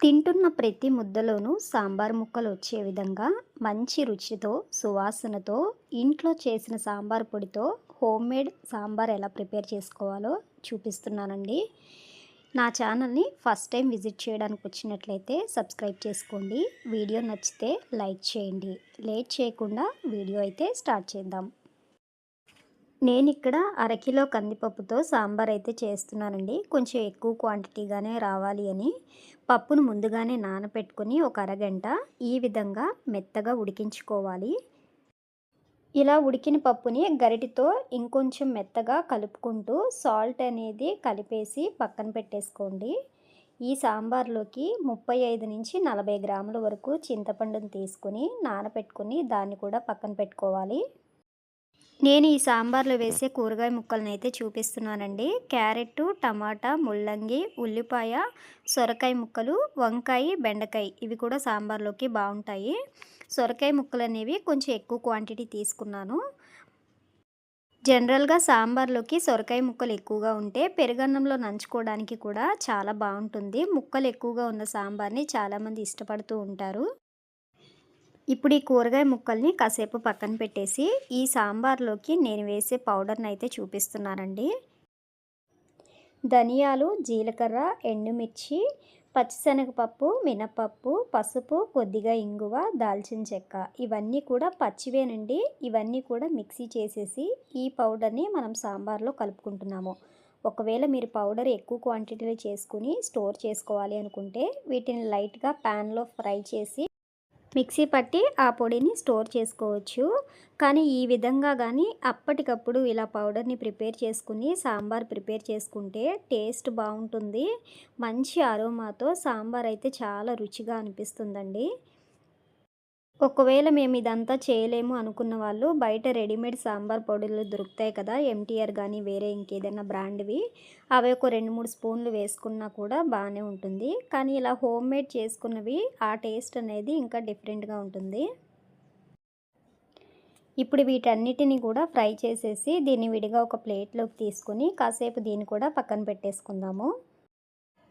తింటున్న ప్రతి ముద్దలోనూ సాంబార్ ముక్కలు వచ్చే విధంగా మంచి రుచితో సువాసనతో ఇంట్లో చేసిన సాంబార్ పొడితో హోమ్ మేడ్ సాంబార్ ఎలా ప్రిపేర్ చేసుకోవాలో చూపిస్తున్నానండి. నా ఛానల్ని ఫస్ట్ టైం విజిట్ చేయడానికి వచ్చినట్లయితే సబ్స్క్రైబ్ చేసుకోండి. వీడియో నచ్చితే లైక్ చేయండి. లేట్ చేయకుండా వీడియో అయితే స్టార్ట్ చేద్దాం. నేను ఇక్కడ అరకిలో కందిపప్పుతో సాంబార్ అయితే చేస్తున్నానండి. కొంచెం ఎక్కువ క్వాంటిటీగానే రావాలి అని. పప్పును ముందుగానే నానపెట్టుకుని ఒక అరగంట ఈ విధంగా మెత్తగా ఉడికించుకోవాలి. ఇలా ఉడికిన పప్పుని గరిటితో ఇంకొంచెం మెత్తగా కలుపుకుంటూ సాల్ట్ అనేది కలిపేసి పక్కన పెట్టేసుకోండి. ఈ సాంబార్లోకి ముప్పై ఐదు నుంచి నలభై గ్రాముల వరకు చింతపండుని తీసుకుని నానపెట్టుకుని దాన్ని కూడా పక్కన పెట్టుకోవాలి. నేను ఈ సాంబార్లో వేసే కూరగాయ ముక్కలను అయితే చూపిస్తున్నానండి. క్యారెట్ టమాటా ముల్లంగి ఉల్లిపాయ సొరకాయ ముక్కలు వంకాయ బెండకాయ ఇవి కూడా సాంబార్లోకి బాగుంటాయి. సొరకాయ ముక్కలు అనేవి కొంచెం ఎక్కువ క్వాంటిటీ తీసుకున్నాను. జనరల్గా సాంబార్లోకి సొరకాయ ముక్కలు ఎక్కువగా ఉంటే పెరుగన్నంలో నంచుకోవడానికి కూడా చాలా బాగుంటుంది. ముక్కలు ఎక్కువగా ఉన్న సాంబార్ని చాలామంది ఇష్టపడుతూ ఉంటారు. ఇప్పుడు ఈ కూరగాయ ముక్కల్ని కాసేపు పక్కన పెట్టేసి ఈ సాంబార్లోకి నేను వేసే పౌడర్ని అయితే చూపిస్తున్నానండి. ధనియాలు జీలకర్ర ఎండుమిర్చి పచ్చిశనగపప్పు మినపప్పు పసుపు కొద్దిగా ఇంగువ దాల్చిన చెక్క ఇవన్నీ కూడా పచ్చివేనండి. ఇవన్నీ కూడా మిక్సీ చేసేసి ఈ పౌడర్ని మనం సాంబార్లో కలుపుకుంటున్నాము. ఒకవేళ మీరు పౌడర్ ఎక్కువ క్వాంటిటీలో చేసుకుని స్టోర్ చేసుకోవాలి అనుకుంటే వీటిని లైట్గా ప్యాన్లో ఫ్రై చేసి మిక్సీ పట్టి ఆ పొడిని స్టోర్ చేసుకోవచ్చు. కానీ ఈ విధంగా కానీ అప్పటికప్పుడు ఇలా పౌడర్ని ప్రిపేర్ చేసుకుని సాంబార్ ప్రిపేర్ చేసుకుంటే టేస్ట్ బాగుంటుంది. మంచి అరోమాతో సాంబార్ అయితే చాలా రుచిగా అనిపిస్తుందండి. ఒకవేళ మేము ఇదంతా చేయలేము అనుకున్న వాళ్ళు బయట రెడీమేడ్ సాంబార్ పొడులు దొరుకుతాయి కదా ఎంటీఆర్ కానీ వేరే ఇంకేదైనా బ్రాండ్వి అవి ఒక రెండు మూడు స్పూన్లు వేసుకున్నా కూడా బాగానే ఉంటుంది. కానీ ఇలా హోమ్ మేడ్ చేసుకున్నవి ఆ టేస్ట్ అనేది ఇంకా డిఫరెంట్గా ఉంటుంది. ఇప్పుడు వీటన్నిటిని కూడా ఫ్రై చేసేసి దీన్ని విడిగా ఒక ప్లేట్లోకి తీసుకొని కాసేపు దీన్ని కూడా పక్కన పెట్టేసుకుందాము.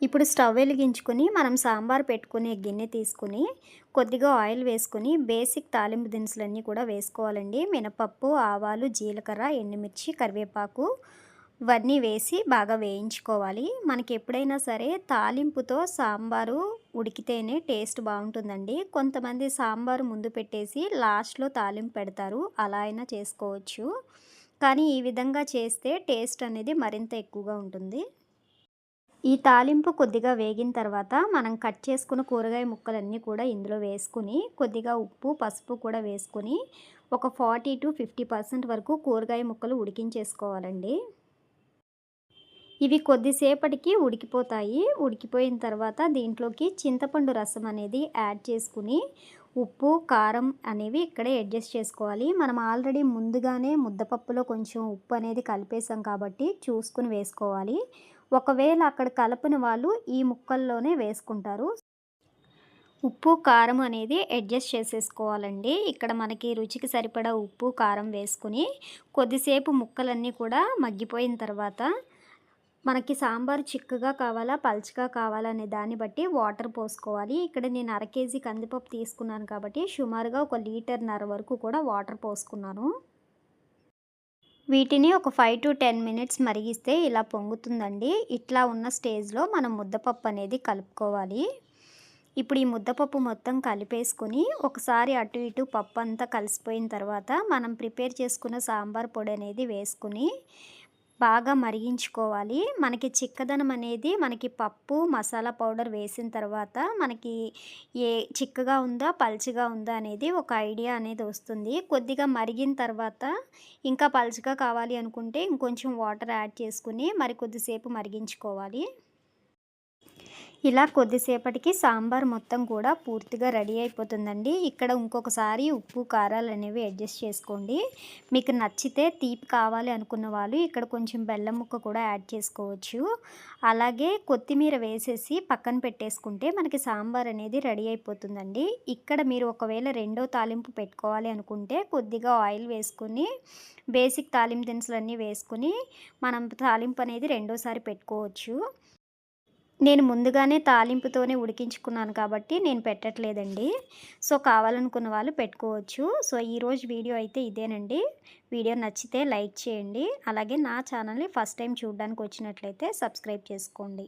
ఇప్పుడు స్టవ్ వెలిగించుకొని మనం సాంబార్ పెట్టుకునే గిన్నె తీసుకుని కొద్దిగా ఆయిల్ వేసుకుని బేసిక్ తాలింపు దినుసులన్నీ కూడా వేసుకోవాలండి. మినపప్పు ఆవాలు జీలకర్ర ఎండుమిర్చి కరివేపాకు ఇవన్నీ వేసి బాగా వేయించుకోవాలి. మనకి ఎప్పుడైనా సరే తాలింపుతో సాంబారు ఉడికితేనే టేస్ట్ బాగుంటుందండి. కొంతమంది సాంబారు ముందు పెట్టేసి లాస్ట్లో తాలింపు పెడతారు. అలా అయినా చేసుకోవచ్చు. కానీ ఈ విధంగా చేస్తే టేస్ట్ అనేది మరింత ఎక్కువగా ఉంటుంది. ఈ తాలింపు కొద్దిగా వేగిన తర్వాత మనం కట్ చేసుకున్న కూరగాయ ముక్కలన్నీ కూడా ఇందులో వేసుకుని కొద్దిగా ఉప్పు పసుపు కూడా వేసుకుని ఒక ఫార్టీ టు ఫిఫ్టీ పర్సెంట్ వరకు కూరగాయ ముక్కలు ఉడికించేసుకోవాలండి. ఇవి కొద్దిసేపటికి ఉడికిపోతాయి. ఉడికిపోయిన తర్వాత దీంట్లోకి చింతపండు రసం అనేది యాడ్ చేసుకుని ఉప్పు కారం అనేవి ఇక్కడే అడ్జస్ట్ చేసుకోవాలి. మనం ఆల్రెడీ ముందుగానే ముద్దపప్పులో కొంచెం ఉప్పు అనేది కలిపేసాం కాబట్టి చూసుకుని వేసుకోవాలి. ఒకవేళ అక్కడ కలపని వాళ్ళు ఈ ముక్కల్లోనే వేసుకుంటారు. ఉప్పు కారం అనేది అడ్జస్ట్ చేసేసుకోవాలండి. ఇక్కడ మనకి రుచికి సరిపడా ఉప్పు కారం వేసుకుని కొద్దిసేపు ముక్కలన్నీ కూడా మగ్గిపోయిన తర్వాత మనకి సాంబార్ చిక్కగా కావాలా పల్చగా కావాలా అనే దాన్ని బట్టి వాటర్ పోసుకోవాలి. ఇక్కడ నేను అర కేజీ కందిపప్పు తీసుకున్నాను కాబట్టి సుమారుగా ఒక లీటర్న్నర వరకు కూడా వాటర్ పోసుకున్నాను. వీటిని ఒక ఫైవ్ టు టెన్ మినిట్స్ మరిగిస్తే ఇలా పొంగుతుందండి. ఇట్లా ఉన్న స్టేజ్లో మనం ముద్దపప్పు అనేది కలుపుకోవాలి. ఇప్పుడు ఈ ముద్దపప్పు మొత్తం కలిపేసుకొని ఒకసారి అటు ఇటు పప్పు అంతా కలిసిపోయిన తర్వాత మనం ప్రిపేర్ చేసుకున్న సాంబార్ పొడి అనేది వేసుకుని బాగా మరిగించుకోవాలి. మనకి చిక్కదనం అనేది మనకి పప్పు మసాలా పౌడర్ వేసిన తర్వాత మనకి ఏ చిక్కగా ఉందా పల్చగా ఉందా అనేది ఒక ఐడియా అనేది వస్తుంది. కొద్దిగా మరిగిన తర్వాత ఇంకా పల్చగా కావాలి అనుకుంటే ఇంకొంచెం వాటర్ యాడ్ చేసుకుని మరి కొద్దిసేపు మరిగించుకోవాలి. ఇలా కొద్దిసేపటికి సాంబార్ మొత్తం కూడా పూర్తిగా రెడీ అయిపోతుందండి. ఇక్కడ ఇంకొకసారి ఉప్పు కారాలు అనేవి అడ్జస్ట్ చేసుకోండి. మీకు నచ్చితే తీపి కావాలి అనుకున్న వాళ్ళు ఇక్కడ కొంచెం బెల్లం ముక్క కూడా యాడ్ చేసుకోవచ్చు. అలాగే కొత్తిమీర వేసేసి పక్కన పెట్టేసుకుంటే మనకి సాంబార్ అనేది రెడీ అయిపోతుందండి. ఇక్కడ మీరు ఒకవేళ రెండో తాలింపు పెట్టుకోవాలి అనుకుంటే కొద్దిగా ఆయిల్ వేసుకుని బేసిక్ తాలింపు దినుసులన్నీ వేసుకుని మనం తాలింపు అనేది రెండోసారి పెట్టుకోవచ్చు. నేను ముందుగానే తాలింపుతోనే ఉడికించుకున్నాను కాబట్టి నేను పెట్టట్లేదండి. సో కావాలనుకున్న వాళ్ళు పెట్టుకోవచ్చు. సో ఈరోజు వీడియో అయితే ఇదేనండి. వీడియో నచ్చితే లైక్ చేయండి. అలాగే నా ఛానల్ని ఫస్ట్ టైం చూడడానికి వచ్చినట్లయితే సబ్స్క్రైబ్ చేసుకోండి.